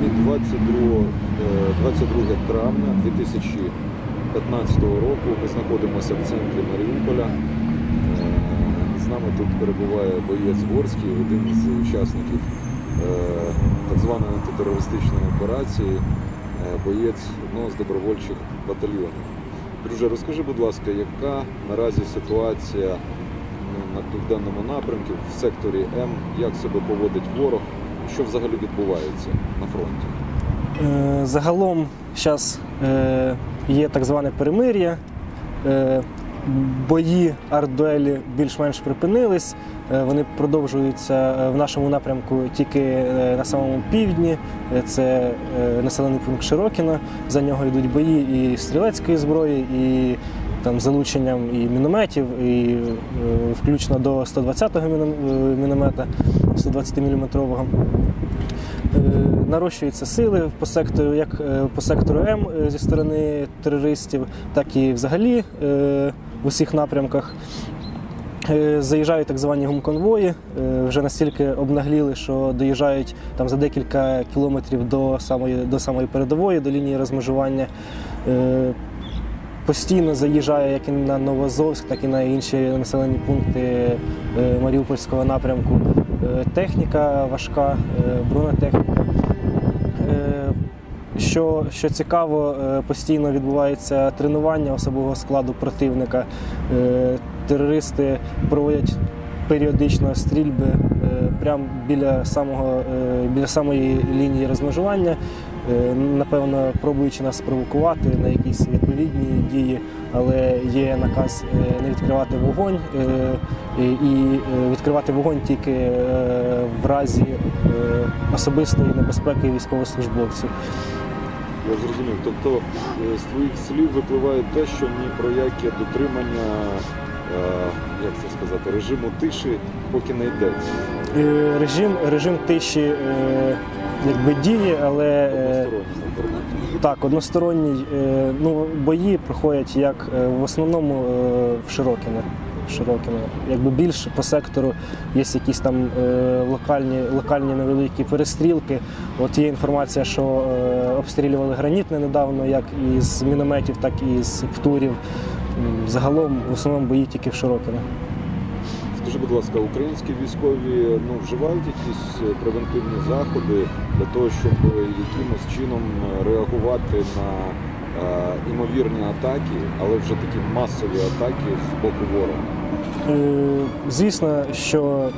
Сьогодні 22, е, 22 травня 2015 року. Ми знаходимося в центрі Маріуполя. Е, З нами тут перебуває боєць Горський, один з учасників е, так званої антитерористичної операції, е, боєць одного з добровольчих батальйонів. Друже, розкажи, будь ласка, яка наразі ситуація ну, на південному напрямку в секторі М, як себе поводить ворог, що взагалі відбувається на фронті? Е, Загалом зараз є так зване перемир'я. Е, Бої артдуелі більш-менш припинились. Е, Вони продовжуються е, в нашому напрямку тільки е, на самому півдні. Е, Це е, населений пункт Широкіно. За нього йдуть бої і стрілецької зброї, і там залученням і мінометів, і е, включно до 120-го е, міномета, 120 мм. Е, Нарощуються сили по сектору, як по сектору М зі сторони терористів, так і взагалі в усіх напрямках. Заїжджають так звані гумконвої, вже настільки обнагліли, що доїжджають там за декілька кілометрів до самої, до самої передової, до лінії розмежування. Постійно заїжджає як і на Новозовськ, так і на інші населені пункти е, Маріупольського напрямку. Е, Техніка важка, е, бронетехніка. Що, що цікаво, постійно відбувається тренування особового складу противника. Терористи проводять періодично стрільби прямо біля, самого, біля самої лінії розмежування, напевно, пробуючи нас спровокувати на якісь відповідні дії, але є наказ е, не відкривати вогонь е, і е, відкривати вогонь тільки е, в разі е, особистої небезпеки військовослужбовців. Я зрозумів. Тобто е, з твоїх слів випливає те, що ні про яке дотримання, е, як це сказати, режиму тиші поки не йдеться. Е, Режим, режим тиші е, якби діє, але е. Так, односторонній. е, Ну, бої проходять як е, в основному в Широкине. В Широкине. Якби більше по сектору є якісь там е, локальні, локальні невеликі перестрілки. От є інформація, що е, обстрілювали гранітне недавно, як із мінометів, так і з птурів. Загалом в основному бої тільки в Широкине. Скажи, будь ласка, українські військові ну, вживають якісь е, превентивні заходи для того, щоб е, якимось чином е, реагувати на е, імовірні атаки, але вже такі масові атаки з боку ворога. Звісно, що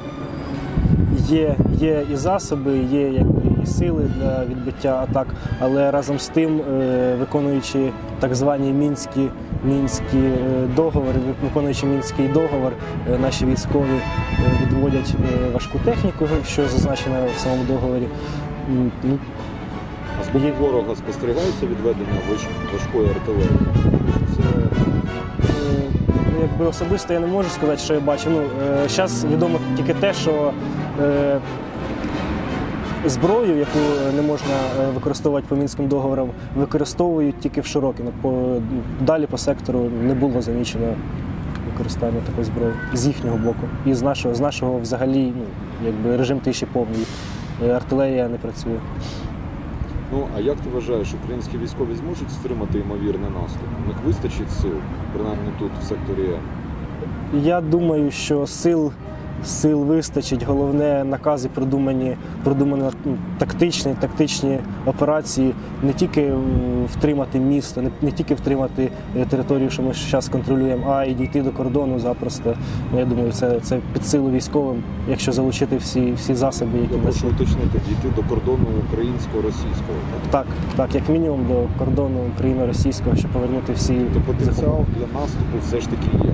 є, є і засоби, є якби і сили для відбиття атак, але разом з тим, виконуючи так звані мінські, мінські е, договори, виконуючи мінський договор, е, наші військові е, відводять важку техніку, що зазначено в самому договорі. Ну, А з боку ворога спостерігається відведення важкої артилерії. Ну, якби особисто я не можу сказати, що я бачу. Ну, зараз відомо тільки те, що зброю, яку не можна е, використовувати по мінським договорам, використовують тільки в Широкіно. Далі по сектору не було замічено використання такої зброї з їхнього боку. І з нашого, з нашого взагалі ну, якби режим тиші повний. Е, Артилерія не працює. Ну, а як ти вважаєш, українські військові зможуть стримати ймовірний наступ? У них вистачить сил, принаймні тут, в секторі Я думаю, що сил, сил вистачить. Головне накази продумані, продумані ну, тактичні, тактичні операції, не тільки втримати місто, не, не тільки втримати е, територію, що ми зараз контролюємо, а й дійти до кордону запросто. Ну, Я думаю, це, це під силу військовим, якщо залучити всі, всі засоби, які Я прошу уточнити, дійти до кордону українсько-російського. Так, так, як мінімум до кордону україно-російського, щоб повернути всі Тобто потенціал для наступу все ж таки є.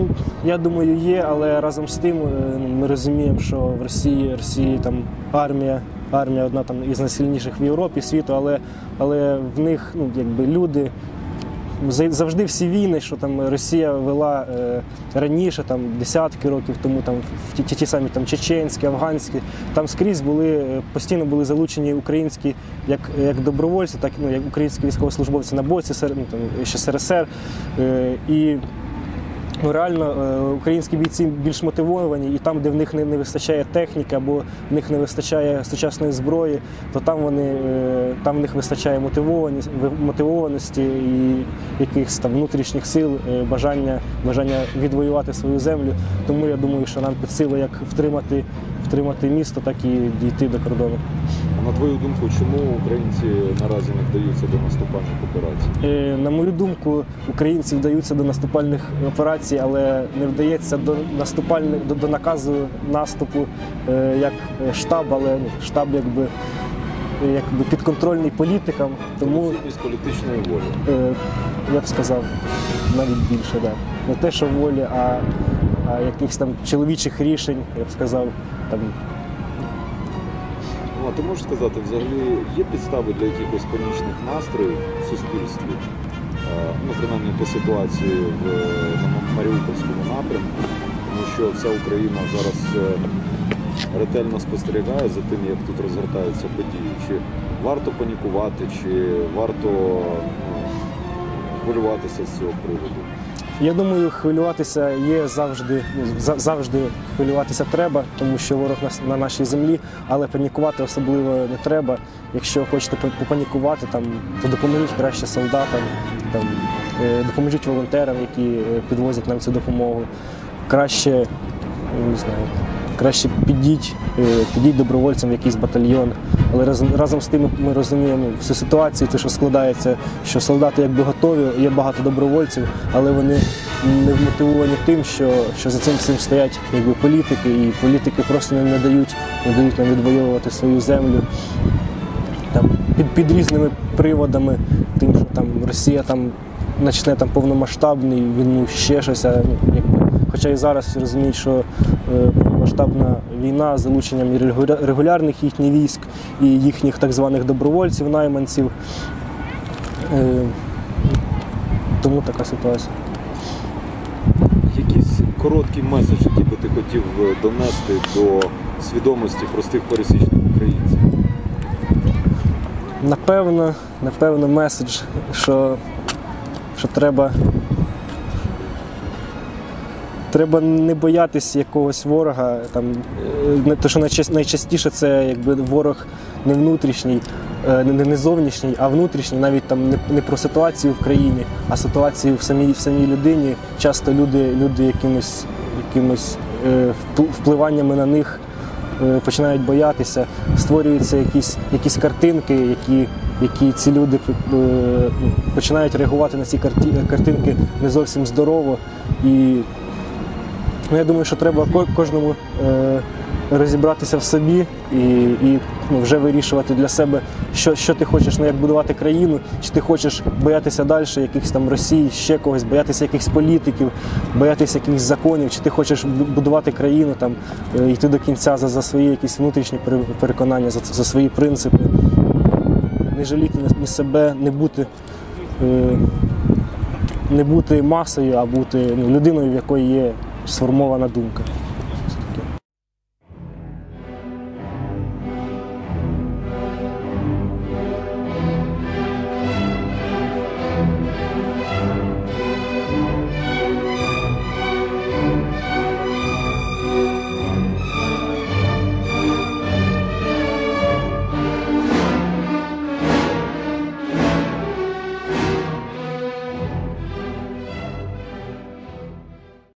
Ну, я думаю, є, але разом з тим е, ми розуміємо, що в Росії, Росії там армія, армія одна там із найсильніших в Європі світу, але, але в них ну, якби люди. Завжди всі війни, що там Росія вела е, раніше, там десятки років тому, там в ті, ті, самі там чеченські, афганські, там скрізь були е, постійно були залучені українські як, як добровольці, так ну, як українські військовослужбовці на боці СР, ну, там, ще СРСР. Е, і Ну реально е, українські бійці більш мотивовані, і там, де в них не, не вистачає техніки або в них не вистачає сучасної зброї, то там вони е, там в них вистачає мотивованість, мотивованості і якихось там внутрішніх сил, е, бажання, бажання відвоювати свою землю. Тому я думаю, що нам під силу як втримати, втримати місто, так і дійти до кордону. На твою думку, чому українці наразі не вдаються до наступальних операцій? Е, На мою думку, українці вдаються до наступальних операцій, але не вдається до наступальних до, до наказу наступу е, як штаб, але ну, штаб якби, якби підконтрольний політикам. Тому Відсутність політичної волі. е, я б сказав навіть більше, да. не те, що волі, а, а якихось там чоловічих рішень, я б сказав, там а ти можеш сказати, взагалі є підстави для якихось панічних настроїв в суспільстві? Е, Ну, принаймні по ситуації в Маріупольському напрямку, тому що вся Україна зараз е, ретельно спостерігає за тим, як тут розгортаються події. Чи варто панікувати, чи варто ну, хвилюватися з цього приводу? Я думаю, хвилюватися є завжди, ну, завжди хвилюватися треба, тому що ворог на нашій землі, але панікувати особливо не треба. Якщо хочете попанікувати, там, то допоможіть краще солдатам, там, е, допоможіть волонтерам, які е, підвозять нам цю допомогу. Краще, не знаю, краще підіть, е, підіть добровольцям в якийсь батальйон. Але разом, разом з тим ми розуміємо всю ситуацію, те, що складається, що солдати якби готові, є багато добровольців, але вони не вмотивовані тим, що, що за цим всім стоять якби політики, і політики просто не, дають, не дають нам відвоювати свою землю там, під, під різними приводами, тим, що там Росія там почне там повномасштабну війну, ще щось. а, ну, якби, хоча і зараз розуміють, що е, повномасштабна війна з залученням і регулярних їхніх військ і їхніх так званих добровольців, найманців. Е, тому така ситуація. Якийсь короткий меседж, який би ти хотів е, донести до свідомості простих пересічних українців? Напевно, напевно, меседж, що, що треба. Треба не боятися якогось ворога. Там, е, не- те, що найчастіше це якби ворог не внутрішній, е, не, зовнішній, а внутрішній, навіть там не, про ситуацію в країні, а ситуацію в самій, в самій людині. Часто люди, люди якимось, якимось е, впливаннями на них починають боятися, створюються якісь, якісь картинки, які, які ці люди починають реагувати на ці картинки не зовсім здорово. І ну, я думаю, що треба кожному е, розібратися в собі і, і ну, вже вирішувати для себе, що, що ти хочеш ну, як будувати країну, чи ти хочеш боятися далі якихось там Росії, ще когось, боятися якихось політиків, боятися якихось законів, чи ти хочеш будувати країну, там, е, йти до кінця за, за свої якісь внутрішні пере- переконання, за, за свої принципи. Не жаліти ні себе, не бути. Е, не бути масою, а бути ну, людиною, в якої є сформована думка.